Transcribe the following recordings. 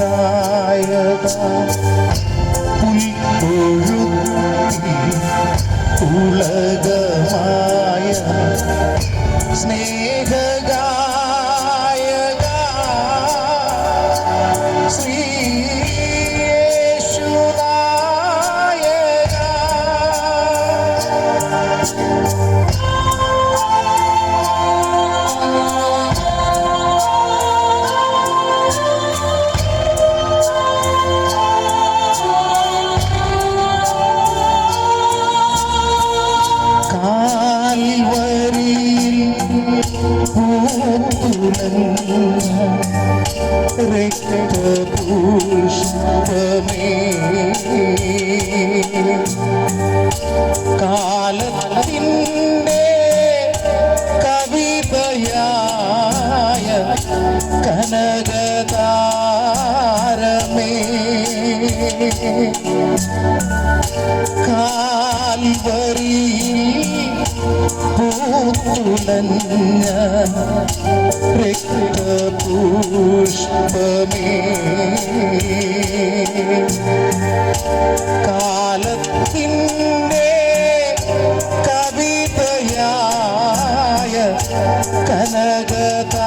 നായക പുൽക്കൊഴുത്തി ഉലകമായ സ്നേഹ കാലത്തിന്റെ കവിതയായ കനകതാരമേ.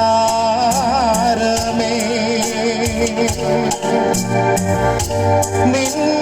നിന്നോളി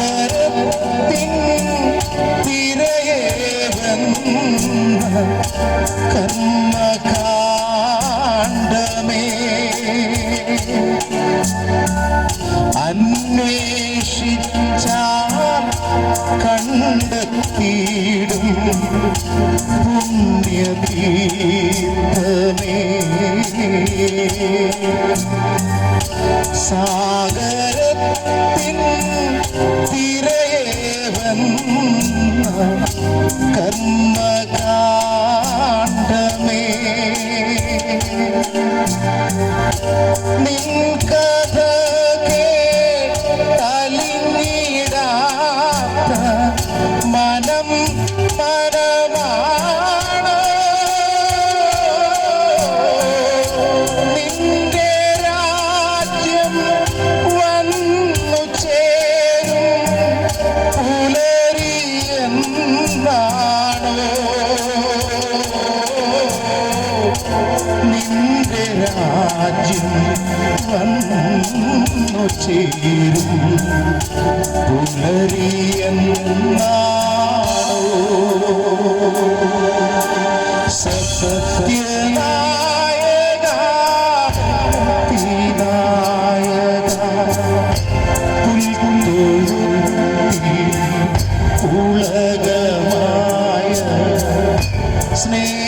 സാഗരത്തിൻ തിരയേവൻ കർമ്മകാണ്ഡമേ. അന്വേഷിച്ചാൽ കണ്ടെത്തിയിടും പുണ്യതീർത്ഥമേ സാഗരത്തിൻ തിരയേവൻ കർമ്മകാണ്ഡമേ. രാജ്യം വന്നു ചേരും. പുലരിയെന്നാണോ? സത്യനായക പിതായക പുൽത്തൊഴുത്തി ഉളകമായ സ്നേഹഗായക